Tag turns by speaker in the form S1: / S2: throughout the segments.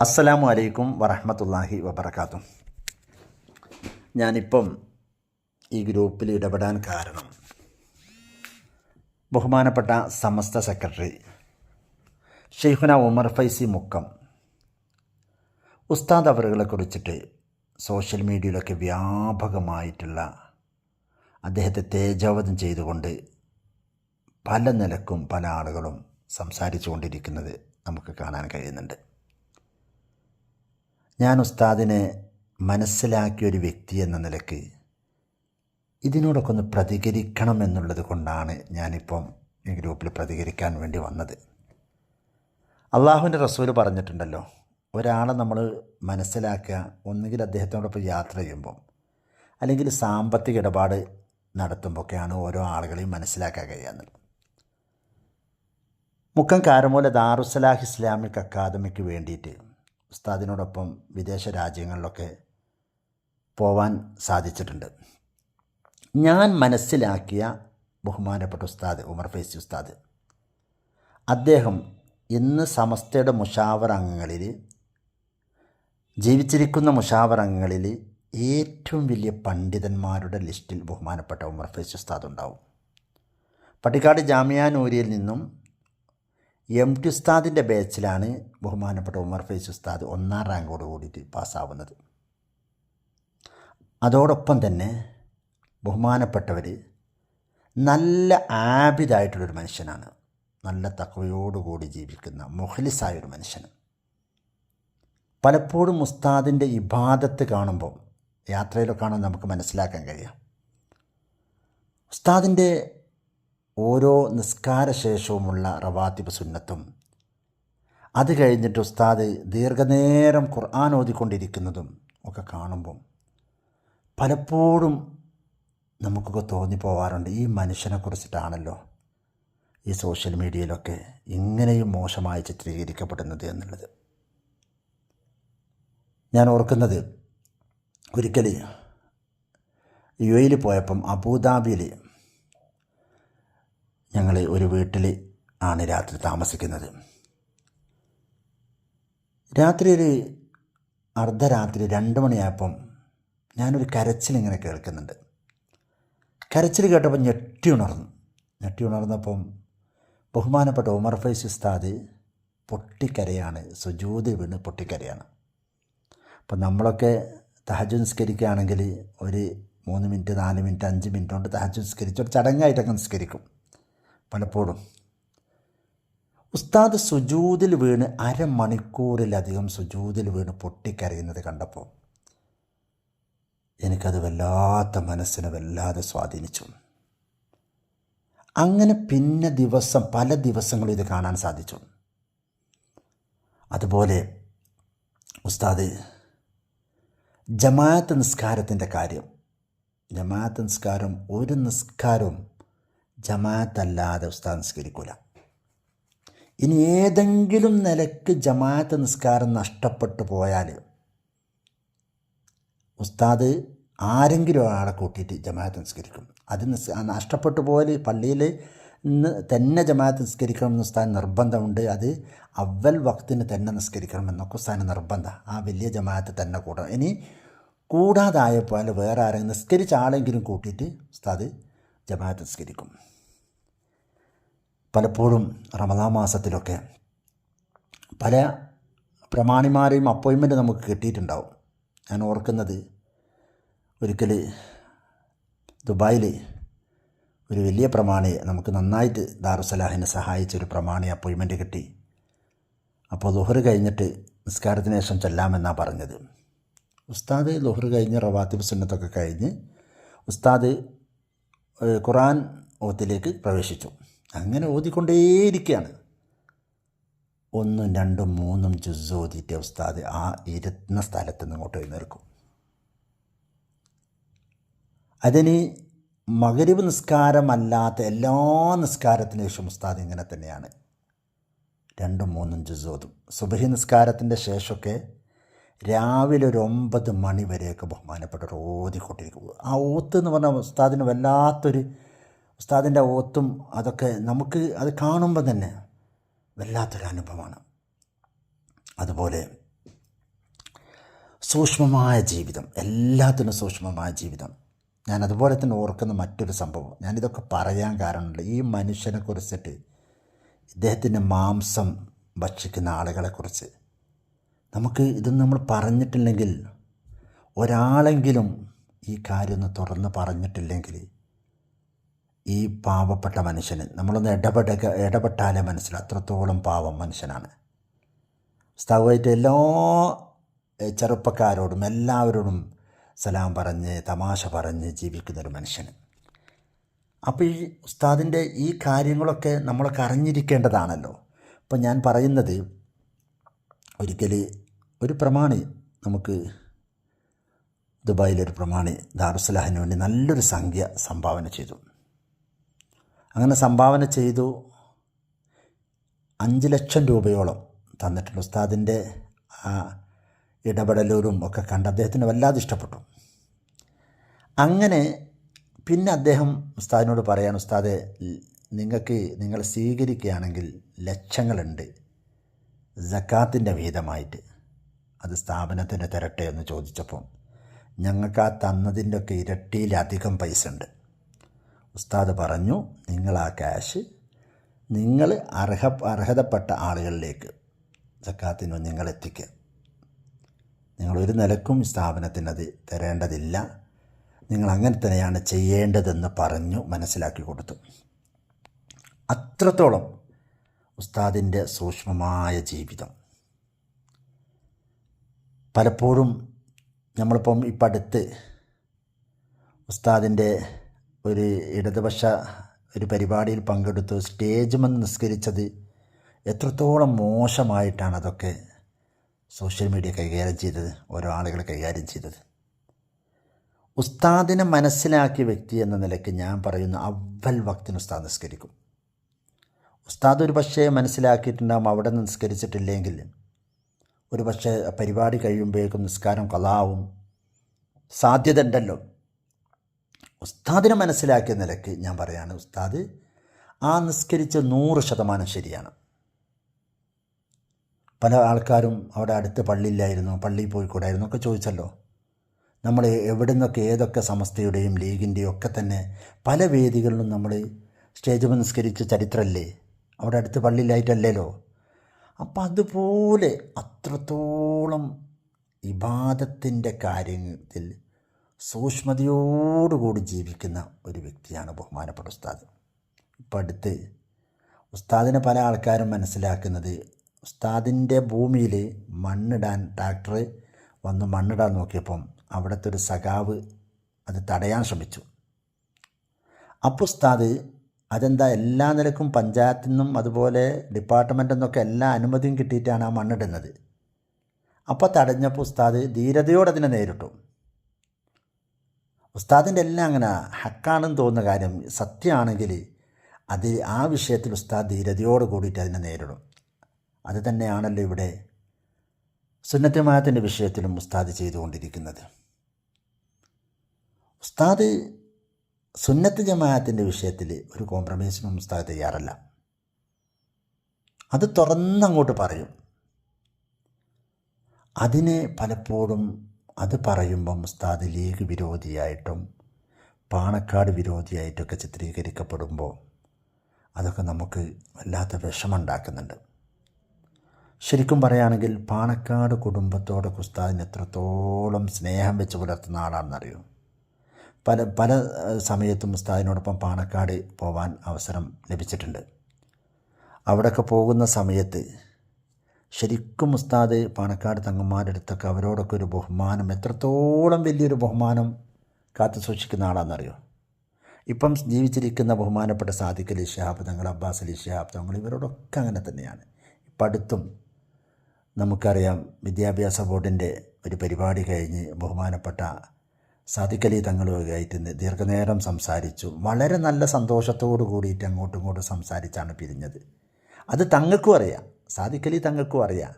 S1: അസ്സലാമു അലൈക്കും വറഹമത്തല്ലാഹി വബർക്കാത്തു ഞാനിപ്പം ഈ ഗ്രൂപ്പിൽ ഇടപെടാൻ കാരണം ബഹുമാനപ്പെട്ട സമസ്ത സെക്രട്ടറി ഷെയ്ഖുന ഉമർ ഫൈസി മുക്കം ഉസ്താദ് അവറുകളെ കുറിച്ചിട്ട് സോഷ്യൽ മീഡിയയിലൊക്കെ വ്യാപകമായിട്ടുള്ള അദ്ദേഹത്തെ തേജോവധം ചെയ്തുകൊണ്ട് പല നിലക്കും പല ആളുകളും സംസാരിച്ചു കൊണ്ടിരിക്കുന്നത് നമുക്ക് കാണാൻ കഴിയുന്നുണ്ട്. ഞാൻ ഉസ്താദിനെ മനസ്സിലാക്കിയ ഒരു വ്യക്തി എന്ന നിലയ്ക്ക് ഇതിനോടൊക്കെ ഒന്ന് പ്രതികരിക്കണം എന്നുള്ളത് കൊണ്ടാണ് ഞാനിപ്പം ഈ ഗ്രൂപ്പിൽ പ്രതികരിക്കാൻ വേണ്ടി വന്നത്. അള്ളാഹുവിന്റെ റസൂൽ പറഞ്ഞിട്ടുണ്ടല്ലോ ഒരാളെ നമ്മൾ മനസ്സിലാക്കുക ഒന്നുകിൽ അദ്ദേഹത്തോടൊപ്പം യാത്ര ചെയ്യുമ്പം അല്ലെങ്കിൽ സാമ്പത്തിക ഇടപാട് നടത്തുമ്പോഴൊക്കെയാണ് ഓരോ ആളുകളെയും മനസ്സിലാക്കാൻ കഴിയുന്നത് മുക്കം കാരമൂല ദാറുസലാഹ് ഇസ്ലാമിക് അക്കാദമിക്ക് വേണ്ടിയിട്ട് ഉസ്താദിനോടൊപ്പം വിദേശ രാജ്യങ്ങളിലൊക്കെ പോവാൻ സാധിച്ചിട്ടുണ്ട്. ഞാൻ മനസ്സിലാക്കിയ ബഹുമാനപ്പെട്ട ഉസ്താദ് ഉമർ ഫൈസി ഉസ്താദ് അദ്ദേഹം ഇന്ന് സമസ്തയുടെ മുഷാവർ അംഗങ്ങളിൽ ജീവിച്ചിരിക്കുന്ന മുഷാവർ അംഗങ്ങളിൽ ഏറ്റവും വലിയ പണ്ഡിതന്മാരുടെ ലിസ്റ്റിൽ ബഹുമാനപ്പെട്ട ഉമർ ഫൈസി ഉസ്താദ് ഉണ്ടാവും. പട്ടിക്കാട് ജാമിയാനൂരിയിൽ നിന്നും എം ടി ഉസ്താദിന്റെ ബാച്ചിലാണ് ബഹുമാനപ്പെട്ട ഉമർ ഫൈസ് ഉസ്താദ് ഒന്നാം റാങ്കോട് കൂടിയിട്ട് പാസ്സാവുന്നത്. അതോടൊപ്പം തന്നെ ബഹുമാനപ്പെട്ടവർ നല്ല ആബിദായിട്ടുള്ളൊരു മനുഷ്യനാണ്. നല്ല തക്കവയോടുകൂടി ജീവിക്കുന്ന മുഖലിസായൊരു മനുഷ്യൻ പലപ്പോഴും ഉസ്താദിന്റെ ഇബാദത്ത് കാണുമ്പോൾ യാത്രയിലൊക്കെ ആണോ നമുക്ക് മനസ്സിലാക്കാൻ കഴിയാം. ഉസ്താദിന്റെ ഓരോ നിസ്കാരശേഷവുമുള്ള റവാത്തിബ് സുന്നത്തും. അത് കഴിഞ്ഞിട്ട് ഉസ്താദ് ദീർഘനേരം ഖുർആൻ ഓതിക്കൊണ്ടിരിക്കുന്നതും ഒക്കെ കാണുമ്പം പലപ്പോഴും നമുക്കൊക്കെ തോന്നിപ്പോവാറുണ്ട് ഈ മനുഷ്യനെ കുറിച്ചിട്ടാണല്ലോ ഈ സോഷ്യൽ മീഡിയയിലൊക്കെ ഇങ്ങനെയും മോശമായി ചിത്രീകരിക്കപ്പെടുന്നത് എന്നുള്ളത്. ഞാൻ ഓർക്കുന്നത് ഒരിക്കൽ യു എയിൽ പോയപ്പം അബുദാബിയിൽ ഞങ്ങൾ ഒരു വീട്ടിൽ ആണ് രാത്രി താമസിക്കുന്നത്. രാത്രി ഒരു അർദ്ധരാത്രി രണ്ട് മണിയായപ്പം ഞാനൊരു കരച്ചിലിങ്ങനെ കേൾക്കുന്നുണ്ട്. കരച്ചിൽ കേട്ടപ്പോൾ ഞെട്ടി ഉണർന്നു. ഞെട്ടി ഉണർന്നപ്പം ബഹുമാനപ്പെട്ട ഉമർ ഫൈസ് ഉസ്താദ് പൊട്ടിക്കരയാണ് സുജൂതി വീണ് പൊട്ടിക്കരയാണ്. അപ്പം നമ്മളൊക്കെ തഹജ് നിസ്കരിക്കുകയാണെങ്കിൽ ഒരു മൂന്ന് മിനിറ്റ് നാല് മിനിറ്റ് അഞ്ച് മിനിറ്റ് കൊണ്ട് തഹജ് നിസ്കരിച്ച് ഒരു ചടങ്ങായിട്ടൊക്കെ നിസ്കരിക്കും. പലപ്പോഴും. ഉസ്താദ് സുജൂതിൽ വീണ് അരമണിക്കൂറിലധികം സുജൂതിൽ വീണ് പൊട്ടിക്കരയുന്നത് കണ്ടപ്പോൾ എനിക്കത് വല്ലാത്ത മനസ്സിനെ വല്ലാതെ സ്വാധീനിച്ചു. അങ്ങനെ പിന്നെ ദിവസം പല ദിവസങ്ങളും ഇത് കാണാൻ സാധിച്ചു. അതുപോലെ ഉസ്താദ് ജമാഅത്ത് നിസ്കാരത്തിന്റെ കാര്യം ജമാഅത്ത് നിസ്കാരം ഒരു നിസ്കാരവും ജമാഅത്തല്ലാതെ ഉസ്താദ് നിസ്കരിക്കൂല. ഇനി ഏതെങ്കിലും നിലയ്ക്ക് ജമാഅത്ത് നിസ്കാരം നഷ്ടപ്പെട്ടു പോയാൽ ഉസ്താദ് ആരെങ്കിലും ഒരാളെ കൂട്ടിയിട്ട് ജമാഅത്ത് നിസ്കരിക്കും. അത് നിസ് നഷ്ടപ്പെട്ടു പോയാൽ പള്ളിയിൽ തന്നെ ജമാഅത്ത് നിസ്കരിക്കണമെന്ന് ഉസ്താദ് നിർബന്ധമുണ്ട്. അത് അവൽ വക്തിന് തന്നെ നിസ്കരിക്കണം എന്നൊക്കെ ഉസ്താദിന് നിർബന്ധം. ആ വലിയ ജമാഅത്ത് തന്നെ കൂടണം. ഇനി കൂടാതായപ്പോൾ വേറെ ആരെങ്കിലും നിസ്കരിച്ച ആളെങ്കിലും കൂട്ടിയിട്ട് ഉസ്താദ് ജമാഅത്ത് നിസ്കരിക്കും പലപ്പോഴും റമദാ മാസത്തിലൊക്കെ പല പ്രമാണിമാരെയും അപ്പോയിൻമെന്റ് നമുക്ക് കിട്ടിയിട്ടുണ്ടാവും. ഞാൻ ഓർക്കുന്നത് ഒരിക്കൽ ദുബായിൽ ഒരു വലിയ പ്രമാണിയെ നമുക്ക് നന്നായിട്ട് ദാറുസലാഹിനെ സഹായിച്ച ഒരു പ്രമാണി അപ്പോയിൻമെന്റ് കിട്ടി. അപ്പോൾ ലുഹർ കഴിഞ്ഞിട്ട് നിസ്കാരത്തിന് ശേഷം ചെല്ലാമെന്നാണ് പറഞ്ഞത്. ഉസ്താദ് ലുഹർ കഴിഞ്ഞ് റവാത്തിബ് സുന്നത്തൊക്കെ കഴിഞ്ഞ് ഉസ്താദ് ഖുറാൻ ഓത്തിലേക്ക് പ്രവേശിച്ചു. അങ്ങനെ ഓതിക്കൊണ്ടേയിരിക്കുകയാണ്. ഒന്നും രണ്ടും മൂന്നും ജുസ് ഓതിയിട്ട് ഉസ്താദ് ആ ഇരുന്ന സ്ഥലത്ത് നിന്ന് ഇങ്ങോട്ട് എഴുന്നേൽക്കും. അതിന് മകരിവ് നിസ്കാരമല്ലാത്ത എല്ലാ നിസ്കാരത്തിന് ശേഷം ഉസ്താദ് ഇങ്ങനെ തന്നെയാണ്. രണ്ടും മൂന്നും ജുസ് ഓതും. സുബഹി നിസ്കാരത്തിന്റെ ശേഷമൊക്കെ രാവിലെ ഒരു ഒമ്പത് മണി വരെയൊക്കെ ബഹുമാനപ്പെട്ടവർ ഓതിക്കൊണ്ടിരിക്കും ആ ഓത്ത് എന്ന് പറഞ്ഞാൽ ഉസ്താദിന് വല്ലാത്തൊരു ഉസ്താദിന്റെ ഓത്തും അതൊക്കെ നമുക്ക് അത് കാണുമ്പോൾ തന്നെ വല്ലാത്തൊരു അനുഭവമാണ്. അതുപോലെ സൂക്ഷ്മമായ ജീവിതം എല്ലാത്തിനും സൂക്ഷ്മമായ ജീവിതം. ഞാൻ അതുപോലെ തന്നെ ഓർക്കുന്ന മറ്റൊരു സംഭവം. ഞാനിതൊക്കെ പറയാൻ കാരണമുണ്ട്. ഈ മനുഷ്യനെ കുറിച്ചിട്ട് ഇദ്ദേഹത്തിന്റെ മാംസം ഭക്ഷിക്കുന്ന ആളുകളെക്കുറിച്ച്. നമുക്ക് ഇതൊന്നും നമ്മൾ പറഞ്ഞിട്ടില്ലെങ്കിൽ ഒരാളെങ്കിലും ഈ കാര്യമൊന്ന് തുറന്ന് പറഞ്ഞിട്ടില്ലെങ്കിൽ ഈ പാവപ്പെട്ട മനുഷ്യന് നമ്മളൊന്ന് ഇടപെട ഇടപെട്ടാലേ മനസ്സിലാവും. അത്രത്തോളം പാവം മനുഷ്യനാണ്. ഉസ്താവുമായിട്ട് എല്ലാ ചെറുപ്പക്കാരോടും എല്ലാവരോടും സലാം പറഞ്ഞ് തമാശ പറഞ്ഞ് ജീവിക്കുന്നൊരു മനുഷ്യൻ അപ്പോൾ ഈ ഉസ്താദിന്റെ ഈ കാര്യങ്ങളൊക്കെ നമ്മളൊക്കെ അറിഞ്ഞിരിക്കേണ്ടതാണല്ലോ. ഇപ്പം ഞാൻ പറയുന്നത് ഒരിക്കൽ ഒരു പ്രമാണി നമുക്ക് ദുബായിലൊരു പ്രമാണി ദാറുസലാഹിന് വേണ്ടി നല്ലൊരു സംഖ്യ സംഭാവന ചെയ്തു. അങ്ങനെ സംഭാവന ചെയ്തു. അഞ്ച് ലക്ഷം രൂപയോളം തന്നിട്ടുണ്ട്. ഉസ്താദിന്റെ ആ ഇടപെടലൂരും ഒക്കെ കണ്ട് അദ്ദേഹത്തിന് വല്ലാതെ ഇഷ്ടപ്പെട്ടു. അങ്ങനെ പിന്നെ അദ്ദേഹം ഉസ്താദിനോട് പറയാൻ ഉസ്താദെ നിങ്ങൾക്ക് നിങ്ങൾ സ്വീകരിക്കുകയാണെങ്കിൽ ലക്ഷങ്ങളുണ്ട്. ജക്കാത്തിന്റെ വിഹിതമായിട്ട് അത് സ്ഥാപനത്തിന് തരട്ടെ എന്ന് ചോദിച്ചപ്പോൾ ഞങ്ങൾക്ക് ആ തന്നതിന്റെ ഒക്കെ ഇരട്ടിയിലധികം പൈസ ഉണ്ട് ഉസ്താദ് പറഞ്ഞു നിങ്ങൾ ആ ക്യാഷ് നിങ്ങൾ അർഹ അർഹതപ്പെട്ട ആളുകളിലേക്ക് ജക്കാത്തിന് നിങ്ങൾ എത്തിക്കുക. നിങ്ങൾ ഒരു നിലക്കും സ്ഥാപനത്തിന് അത് തരേണ്ടതില്ല. നിങ്ങൾ അങ്ങനെ തന്നെയാണ് ചെയ്യേണ്ടതെന്ന് പറഞ്ഞു മനസ്സിലാക്കി കൊടുത്തു. അത്രത്തോളം ഉസ്താദിന്റെ സൂക്ഷ്മമായ ജീവിതം. പലപ്പോഴും നമ്മളിപ്പം ഇപ്പം അടുത്ത് ഉസ്താദിന്റെ ഒരു ഇടതുപക്ഷ ഒരു പരിപാടിയിൽ പങ്കെടുത്തു സ്റ്റേജ് വന്ന് നിസ്കരിച്ചത് എത്രത്തോളം മോശമായിട്ടാണ് അതൊക്കെ സോഷ്യൽ മീഡിയ കൈകാര്യം ചെയ്തത് ഓരോ ആളുകൾ കൈകാര്യം ചെയ്തത്. ഉസ്താദിനെ മനസ്സിലാക്കിയ വ്യക്തി എന്ന നിലയ്ക്ക് ഞാൻ പറയുന്ന അവൽ വക്തിന് ഉസ്താദ് നിസ്കരിക്കും. ഉസ്താദ് ഒരു പക്ഷേ മനസ്സിലാക്കിയിട്ടുണ്ടാകും അവിടെ നിസ്കരിച്ചിട്ടില്ലെങ്കിൽ. ഒരു പക്ഷേ പരിപാടി കഴിയുമ്പോഴേക്കും നിസ്കാരം കലാവും. സാധ്യത ഉണ്ടല്ലോ ഉസ്താദിനെ മനസ്സിലാക്കിയ നിലയ്ക്ക് ഞാൻ പറയാണ് ഉസ്താദ് ആ നിസ്കരിച്ച നൂറ് ശതമാനം ശരിയാണ്. പല ആൾക്കാരും അവിടെ അടുത്ത് പള്ളിയില്ലായിരുന്നു പള്ളിയിൽ പോയി കൂടായിരുന്നു ഒക്കെ ചോദിച്ചല്ലോ. നമ്മൾ എവിടെ നിന്നൊക്കെ ഏതൊക്കെ സമസ്തയുടെയും ലീഗിന്റെയും ഒക്കെ തന്നെ പല വേദികളിലും നമ്മൾ സ്റ്റേജ് നിസ്കരിച്ച ചരിത്രമല്ലേ അവിടെ അടുത്ത് പള്ളിയിലായിട്ടല്ലല്ലോ അപ്പം അതുപോലെ അത്രത്തോളം ഇബാദത്തിന്റെ കാര്യത്തിൽ സൂക്ഷ്മതയോടുകൂടി ജീവിക്കുന്ന ഒരു വ്യക്തിയാണ് ബഹുമാനപ്പെട്ട ഉസ്താദ്. ഇപ്പം അടുത്ത് ഉസ്താദിനെ പല ആൾക്കാരും മനസ്സിലാക്കുന്നത് ഉസ്താദിന്റെ ഭൂമിയിൽ മണ്ണിടാൻ ട്രാക്ടർ വന്ന് മണ്ണിടാൻ നോക്കിയപ്പം അവിടുത്തെ ഒരു സഖാവ് അത് തടയാൻ ശ്രമിച്ചു. അപ്പോൾ ഉസ്താദ് അതെന്താ എല്ലാ നിലക്കും പഞ്ചായത്തിൽ നിന്നും അതുപോലെ ഡിപ്പാർട്ട്മെന്റിൽ നിന്നൊക്കെ എല്ലാ അനുമതിയും കിട്ടിയിട്ടാണ് ആ മണ്ണിടുന്നത്. അപ്പോൾ തടഞ്ഞപ്പോൾ ഉസ്താദ് ധീരതയോടെ അതിനെ നേരിട്ടു. ഉസ്താദിന്റെ എല്ലാം അങ്ങനെ ഹക്കാണെന്ന് തോന്നുന്ന കാര്യം സത്യമാണെങ്കിൽ അത് ആ വിഷയത്തിൽ ഉസ്താദ് ധീരതയോട് കൂടിയിട്ട് അതിനെ നേരിടും. അത് തന്നെയാണല്ലോ ഇവിടെ സുന്നത്യമായത്തിന്റെ വിഷയത്തിലും ഉസ്താദ് ചെയ്തുകൊണ്ടിരിക്കുന്നത്. ഉസ്താദ് സുന്നത്ത് ജമാഅത്തിന്റെ വിഷയത്തിൽ ഒരു കോംപ്രമൈസിനും ഉസ്താദ് തയ്യാറല്ല. അത് തുറന്നങ്ങോട്ട് പറയും. അതിനെ പലപ്പോഴും അത് പറയുമ്പം ഉസ്താദ് ലീഗ് വിരോധിയായിട്ടും പാണക്കാട് വിരോധിയായിട്ടൊക്കെ ചിത്രീകരിക്കപ്പെടുമ്പോൾ അതൊക്കെ നമുക്ക് വല്ലാത്ത വിഷമുണ്ടാക്കുന്നുണ്ട് ശരിക്കും പറയുകയാണെങ്കിൽ പാണക്കാട് കുടുംബത്തോടെ ഉസ്താദിന് എത്രത്തോളം സ്നേഹം വെച്ച് പുലർത്തുന്ന ആളാണെന്നറിയോ? പല പല സമയത്തും ഉസ്താദിനോടൊപ്പം പാണക്കാട് പോവാൻ അവസരം ലഭിച്ചിട്ടുണ്ട്. അവിടെയൊക്കെ പോകുന്ന സമയത്ത് ശരിക്കും ഉസ്താദ് പാണക്കാട് തങ്ങന്മാരുടെ അടുത്തൊക്കെ അവരോടൊക്കെ ഒരു ബഹുമാനം എത്രത്തോളം വലിയൊരു ബഹുമാനം കാത്തു സൂക്ഷിക്കുന്ന ആളാണെന്നറിയോ? ഇപ്പം ജീവിച്ചിരിക്കുന്ന ബഹുമാനപ്പെട്ട സാദിഖ് അലി ഷിഹാബ് തങ്ങൾ അബ്ബാസ് അലി ഷിഹാബ് തങ്ങൾ ഇവരോടൊക്കെ അങ്ങനെ തന്നെയാണ്. ഇപ്പം അടുത്തും നമുക്കറിയാം വിദ്യാഭ്യാസ ബോർഡിന്റെ ഒരു പരിപാടി കഴിഞ്ഞ് ബഹുമാനപ്പെട്ട സാദിഖ് അലി തങ്ങളുമായിട്ട് ദീർഘനേരം സംസാരിച്ചു. വളരെ നല്ല സന്തോഷത്തോടു കൂടിയിട്ട് അങ്ങോട്ടും ഇങ്ങോട്ടും സംസാരിച്ചാണ് പിരിഞ്ഞത്. അത് തങ്ങൾക്കും അറിയാം. സാധിക്കലി തങ്ങൾക്കും അറിയാം.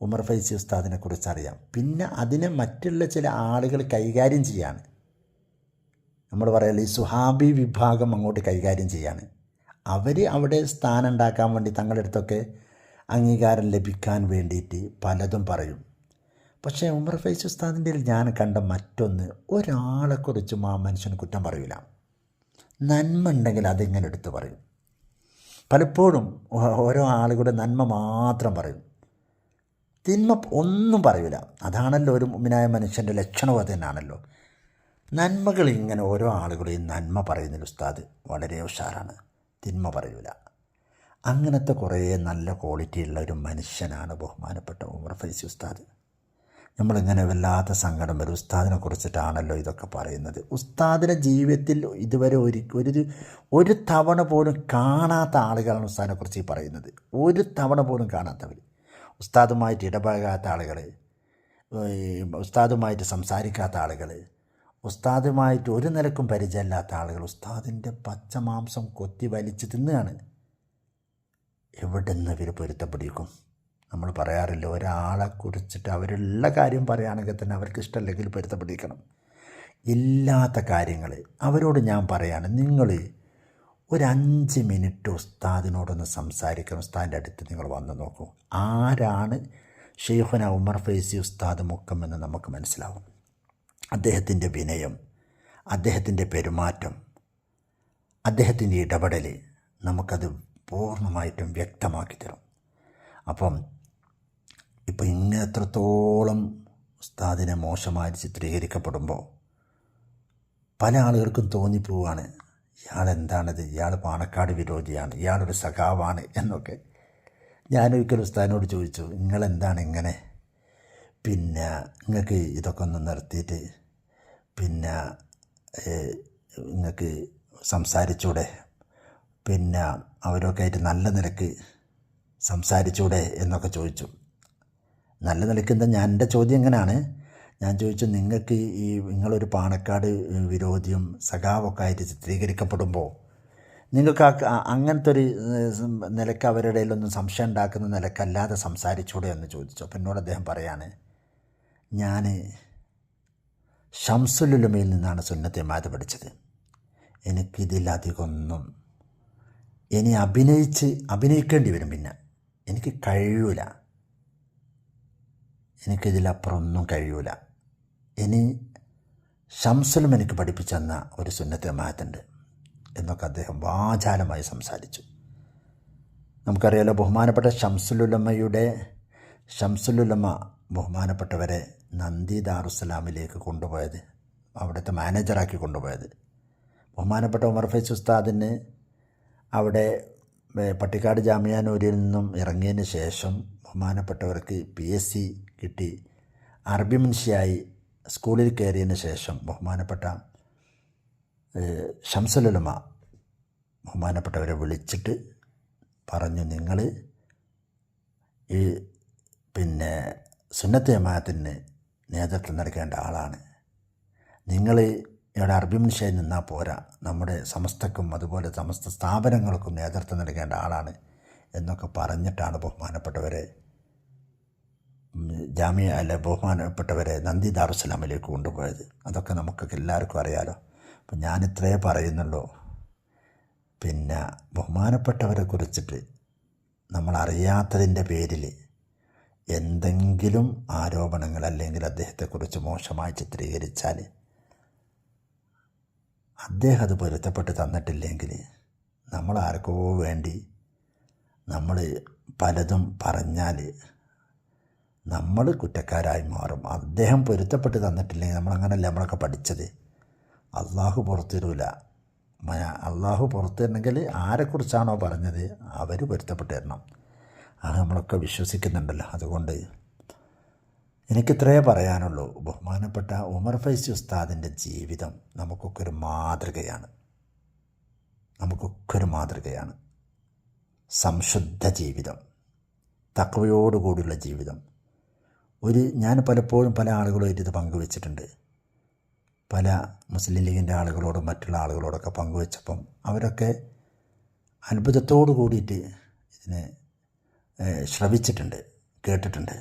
S1: ഉമർ ഫൈസി ഉസ്താദിനെ കുറിച്ച് അറിയാം പിന്നെ അതിനെ മറ്റുള്ള ചില ആളുകൾ കൈകാര്യം ചെയ്യാണ്. നമ്മൾ പറയല്ലേ ഈ സുഹാബി വിഭാഗം അങ്ങോട്ട് കൈകാര്യം ചെയ്യാണ്. അവർ അവിടെ സ്ഥാനം ഉണ്ടാക്കാൻ വേണ്ടി തങ്ങളുടെ അടുത്തൊക്കെ അംഗീകാരം ലഭിക്കാൻ വേണ്ടിയിട്ട് പലതും പറയും. പക്ഷേ ഉമർ ഫൈസ് ഉസ്താദിന്റെ ഞാൻ കണ്ട മറ്റൊന്ന് ഒരാളെക്കുറിച്ചും ആ മനുഷ്യന് കുറ്റം പറയില്ല നന്മ ഉണ്ടെങ്കിൽ അതിങ്ങനെ എടുത്ത് പറയും. പലപ്പോഴും ഓരോ ആളുകളുടെ നന്മ മാത്രം പറയും. തിന്മ ഒന്നും പറയില്ല അതാണല്ലോ ഒരു മുമ്പിനായ മനുഷ്യന്റെ ലക്ഷണവും അത് തന്നെയാണല്ലോ. നന്മകൾ ഇങ്ങനെ ഓരോ ആളുകളെയും നന്മ പറയുന്നതിൽ ഉസ്താദ് വളരെ ഉഷാറാണ്. തിന്മ പറയൂല. അങ്ങനത്തെ കുറേ നല്ല ക്വാളിറ്റിയുള്ള ഒരു മനുഷ്യനാണ് ബഹുമാനപ്പെട്ട ഉമർ ഫൈസി ഉസ്താദ്. നമ്മളിങ്ങനെ വല്ലാത്ത സങ്കടം വരും? ഉസ്താദിനെ കുറിച്ചിട്ടാണല്ലോ ഇതൊക്കെ പറയുന്നത്. ഉസ്താദിന്റെ ജീവിതത്തിൽ ഇതുവരെ ഒരു ഒരു ഒരു തവണ പോലും കാണാത്ത ആളുകളാണ് ഉസ്താദിനെ കുറിച്ച് ഈ പറയുന്നത്. ഒരു തവണ പോലും കാണാത്തവർ ഉസ്താദുമായിട്ട് ഇടപഴകാത്ത ആളുകൾ ഉസ്താദുമായിട്ട് സംസാരിക്കാത്ത ആളുകൾ ഉസ്താദുമായിട്ട് ഒരു നിലക്കും പരിചയമില്ലാത്ത ആളുകൾ ഉസ്താദിന്റെ പച്ചമാംസം കൊത്തി വലിച്ച് തിന്നുകയാണ്. എവിടെ നിന്ന് ഇവർ പൊരുത്തപ്പെടിക്കും നമ്മൾ പറയാറില്ല. ഒരാളെ കുറിച്ചിട്ട് അവരുള്ള കാര്യം പറയുകയാണെങ്കിൽ തന്നെ അവർക്ക് ഇഷ്ടമല്ലെങ്കിൽ പൊരുത്തപ്പെടിക്കണം ഇല്ലാത്ത കാര്യങ്ങൾ. അവരോട് ഞാൻ പറയാണ് നിങ്ങൾ ഒരു അഞ്ച് മിനിറ്റ് ഉസ്താദിനോടൊന്ന് സംസാരിക്കണം. ഉസ്താദിന്റെ അടുത്ത് നിങ്ങൾ വന്ന് നോക്കൂ. ആരാണ് ഷെയ്ഖുന ഉമർ ഫൈസി ഉസ്താദ് മുക്കം എന്ന് നമുക്ക് മനസ്സിലാവും. അദ്ദേഹത്തിന്റെ വിനയം അദ്ദേഹത്തിന്റെ പെരുമാറ്റം അദ്ദേഹത്തിന്റെ ഇടപെടൽ നമുക്കത് പൂർണമായിട്ടും വ്യക്തമാക്കി തരും. അപ്പം ഇപ്പം ഇന്ന എത്രത്തോളം ഉസ്താദിനെ മോശമായി ചിത്രീകരിക്കപ്പെടുമ്പോൾ പല ആളുകൾക്കും തോന്നിപ്പോവാണ്. ഇയാൾ എന്താണിത്? ഇയാൾ പാണക്കാട് വിരോധിയാണ്. ഇയാളൊരു സഖാവാണ് എന്നൊക്കെ. ഞാനൊരിക്കൽ ഉസ്താദിനോട് ചോദിച്ചു നിങ്ങളെന്താണ് ഇങ്ങനെ? പിന്നെ നിങ്ങൾക്ക് ഇതൊക്കെ ഒന്ന് നിർത്തിയിട്ട് പിന്നെ നിങ്ങൾക്ക് സംസാരിച്ചൂടെ? പിന്നെ അവരൊക്കെ ആയിട്ട് നല്ല നിലയ്ക്ക് സംസാരിച്ചൂടെ? എന്നൊക്കെ ചോദിച്ചു. നല്ല നിലയ്ക്ക് എന്താ? ഞാൻ എന്റെ ചോദ്യം എങ്ങനെയാണ് ഞാൻ ചോദിച്ചു നിങ്ങൾക്ക് ഈ നിങ്ങളൊരു പാണക്കാട് വിരോധിയും സഖാവൊക്കെ ആയിട്ട് ചിത്രീകരിക്കപ്പെടുമ്പോൾ നിങ്ങൾക്ക് അങ്ങനത്തെ ഒരു നിലയ്ക്ക് അവരുടെ ഇടയിലൊന്നും സംശയം ഉണ്ടാക്കുന്ന നിലക്കല്ലാതെ സംസാരിച്ചൂടെ എന്ന് ചോദിച്ചു. അപ്പം എന്നോട് അദ്ദേഹം പറയാണ് ഞാൻ ഷംസുലുലുമയിൽ നിന്നാണ് സുന്നത്തെ മാത് പഠിച്ചത്. എനിക്കിതിലധികമൊന്നും ഇനി അഭിനയിച്ച് അഭിനയിക്കേണ്ടി വരും പിന്നെ. എനിക്ക് കഴിയൂല. എനിക്കിതിലപ്പുറം ഒന്നും കഴിയൂല. ഇനി ഷംസുലും എനിക്ക് പഠിപ്പിച്ചു തന്ന ഒരു സുന്നത്തെ മാറ്റുണ്ട് എന്നൊക്കെ അദ്ദേഹം വാചാലമായി സംസാരിച്ചു. നമുക്കറിയാലോ ബഹുമാനപ്പെട്ട ഷംസുലുലമ്മയുടെ ഷംസുലുലമ്മ ബഹുമാനപ്പെട്ടവരെ നന്ദി ദാറുസലാമിലേക്ക് കൊണ്ടുപോയത് അവിടുത്തെ മാനേജറാക്കി കൊണ്ടുപോയത്. ബഹുമാനപ്പെട്ട ഉമർ ഫൈസ് ഉസ്താദിന് അവിടെ പട്ടിക്കാട് ജാമ്യാനൂരിൽ നിന്നും ഇറങ്ങിയതിന് ശേഷം ബഹുമാനപ്പെട്ടവർക്ക് പി എസ് സി കിട്ടി. അറബി മുൻഷിയായി സ്കൂളിൽ കയറിയതിന് ശേഷം ബഹുമാനപ്പെട്ട ഷംസലുലമ ബഹുമാനപ്പെട്ടവരെ വിളിച്ചിട്ട് പറഞ്ഞു നിങ്ങൾ ഈ പിന്നെ സുന്നത്ത് ജമാഅത്തിന് നേതൃത്വം നൽകേണ്ട ആളാണ്. നിങ്ങൾ ഇവിടെ അറബി മുൻഷിയായി നിന്നാൽ പോരാ. നമ്മുടെ സമസ്തക്കും അതുപോലെ സമസ്ത സ്ഥാപനങ്ങൾക്കും നേതൃത്വം നൽകേണ്ട ആളാണ് എന്നൊക്കെ പറഞ്ഞിട്ടാണ് ബഹുമാനപ്പെട്ടവരെ ജാമ്യ അല്ല ബഹുമാനപ്പെട്ടവരെ നന്ദി ദാറുസലാമിലേക്ക് കൊണ്ടുപോയത്. അതൊക്കെ നമുക്കൊക്കെ എല്ലാവർക്കും അറിയാലോ. അപ്പം ഞാൻ ഇത്രയേ പറയുന്നുള്ളൂ. പിന്നെ ബഹുമാനപ്പെട്ടവരെ കുറിച്ചിട്ട് നമ്മൾ അറിയാത്തതിന്റെ പേരിൽ എന്തെങ്കിലും ആരോപണങ്ങൾ അല്ലെങ്കിൽ അദ്ദേഹത്തെക്കുറിച്ച് മോശമായി ചിത്രീകരിച്ചാൽ അദ്ദേഹം അത് പൊരുത്തപ്പെട്ട് തന്നിട്ടില്ലെങ്കിൽ നമ്മൾ ആർക്കോ വേണ്ടി നമ്മൾ പലതും പറഞ്ഞാൽ നമ്മൾ കുറ്റക്കാരായി മാറും. അദ്ദേഹം പൊരുത്തപ്പെട്ട് തന്നിട്ടില്ലെങ്കിൽ നമ്മളങ്ങനല്ല നമ്മളൊക്കെ പഠിച്ചത്? അള്ളാഹു പുറത്തിരൂല മ- അള്ളാഹു പുറത്തിരണമെങ്കിൽ ആരെക്കുറിച്ചാണോ പറഞ്ഞത്? അവർ പൊരുത്തപ്പെട്ട് തരണം. അത് നമ്മളൊക്കെ വിശ്വസിക്കുന്നുണ്ടല്ലോ. അതുകൊണ്ട് എനിക്കിത്രയേ പറയാനുള്ളൂ. ബഹുമാനപ്പെട്ട ഉമർ ഫൈസി ഉസ്താദിന്റെ ജീവിതം നമുക്കൊക്കെ ഒരു മാതൃകയാണ്. നമുക്കൊക്കെ ഒരു മാതൃകയാണ്. സംശുദ്ധ ജീവിതം. തക്കവയോടുകൂടിയുള്ള ജീവിതം. ഒരു ഞാൻ പലപ്പോഴും പല ആളുകളുമായിട്ട് ഇത് പങ്കുവെച്ചിട്ടുണ്ട്. പല മുസ്ലിം ലീഗിന്റെ ആളുകളോടും മറ്റുള്ള ആളുകളോടൊക്കെ പങ്കുവെച്ചപ്പം അവരൊക്കെ അത്ഭുതത്തോടു കൂടിയിട്ട് ഇതിനെ ശ്രവിച്ചിട്ടുണ്ട് കേട്ടിട്ടുണ്ട്.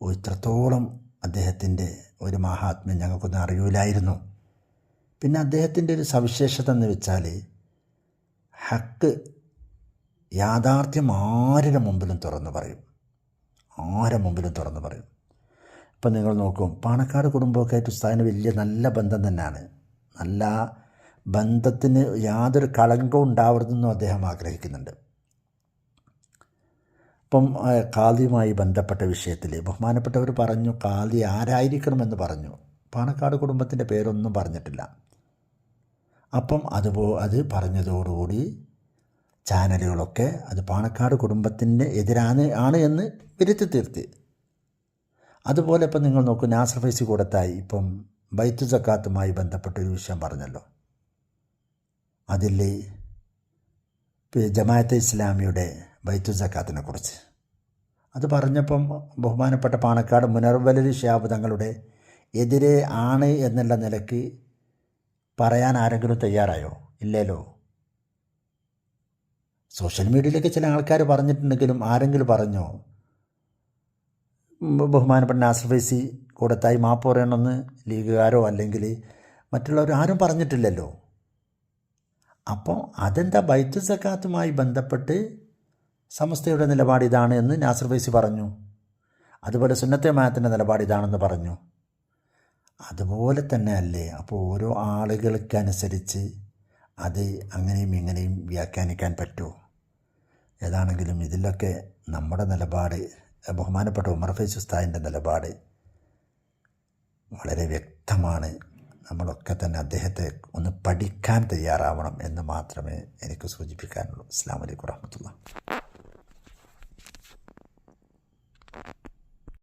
S1: ഇത്രത്തോളം അദ്ദേഹത്തിന്റെ ഒരു മഹാത്മ്യം ഞങ്ങൾക്കൊന്നും അറിയില്ലായിരുന്നു പിന്നെ അദ്ദേഹത്തിന്റെ ഒരു സവിശേഷത എന്ന് വെച്ചാൽ ഹക്ക് യാഥാർത്ഥ്യം ആരുടെ മുമ്പിലും തുറന്നു പറയും. ആരുടെ മുമ്പിലും തുറന്നു പറയും. ഇപ്പം നിങ്ങൾ നോക്കും പാണക്കാട് കുടുംബമൊക്കെ ആയിട്ട് ഉസ്താദിന് വലിയ നല്ല ബന്ധം തന്നെയാണ്. നല്ല ബന്ധത്തിന് യാതൊരു കളങ്കവും ഉണ്ടാവരുതെന്നും അദ്ദേഹം ആഗ്രഹിക്കുന്നുണ്ട്. ഇപ്പം കാലിയുമായി ബന്ധപ്പെട്ട വിഷയത്തിൽ ബഹുമാനപ്പെട്ടവർ പറഞ്ഞു കാലി ആരായിരിക്കണമെന്ന് പറഞ്ഞു. പാണക്കാട് കുടുംബത്തിന്റെ പേരൊന്നും പറഞ്ഞിട്ടില്ല. അപ്പം അതുപോ അത് പറഞ്ഞതോടുകൂടി ചാനലുകളൊക്കെ അത് പാണക്കാട് കുടുംബത്തിന് എതിരാണ് ആണ് എന്ന് വരുത്തി തീർത്തി. അതുപോലെ ഇപ്പം നിങ്ങൾ നോക്കൂ നാസർ ഫൈസി കൂടത്തായി ഇപ്പം ബൈത്തു സക്കാത്തുമായി ബന്ധപ്പെട്ട ഒരു വിഷയം പറഞ്ഞല്ലോ. അതിൽ ജമാഅത്തെ ഇസ്ലാമിയുടെ ബൈത്തു സക്കാത്തിനെ കുറിച്ച്. അത് പറഞ്ഞപ്പം ബഹുമാനപ്പെട്ട പാണക്കാട് മുനർവലരി ഷാബ് തങ്ങളുടെ എതിരെ ആണ് എന്നുള്ള നിലയ്ക്ക് പറയാൻ ആരെങ്കിലും തയ്യാറായോ? ഇല്ലല്ലോ സോഷ്യൽ മീഡിയയിലൊക്കെ ചില ആൾക്കാർ പറഞ്ഞിട്ടുണ്ടെങ്കിലും ആരെങ്കിലും പറഞ്ഞോ? ബഹുമാനപ്പെട്ട നാസർ കൂടത്തായി മാപ്പ് പറയണമെന്ന് ലീഗുകാരോ അല്ലെങ്കിൽ മറ്റുള്ളവർ ആരും പറഞ്ഞിട്ടില്ലല്ലോ. അപ്പോൾ അതെന്താ ബൈത്തു സക്കാത്തുമായി ബന്ധപ്പെട്ട് സമസ്തയുടെ നിലപാട് ഇതാണ് എന്ന് നാസർ ഫൈസി പറഞ്ഞു. അതുപോലെ സുന്നത്തെ മായത്തിന്റെ നിലപാട് ഇതാണെന്ന് പറഞ്ഞു. അതുപോലെ തന്നെ അല്ലേ? അപ്പോൾ ഓരോ ആളുകൾക്കനുസരിച്ച് അത് അങ്ങനെയും ഇങ്ങനെയും വ്യാഖ്യാനിക്കാൻ പറ്റുമോ ഏതാണെങ്കിലും ഇതിലൊക്കെ നമ്മുടെ നിലപാട് ബഹുമാനപ്പെട്ട ഉമർ ഫൈസ് ഉസ്താദിന്റെ നിലപാട് വളരെ വ്യക്തമാണ്. നമ്മളൊക്കെ തന്നെ അദ്ദേഹത്തെ ഒന്ന് പഠിക്കാൻ തയ്യാറാവണം എന്ന് മാത്രമേ എനിക്ക് സൂചിപ്പിക്കാനുള്ളൂ. അസ്സാം വലൈക്കും വറഹമത്തുള്ള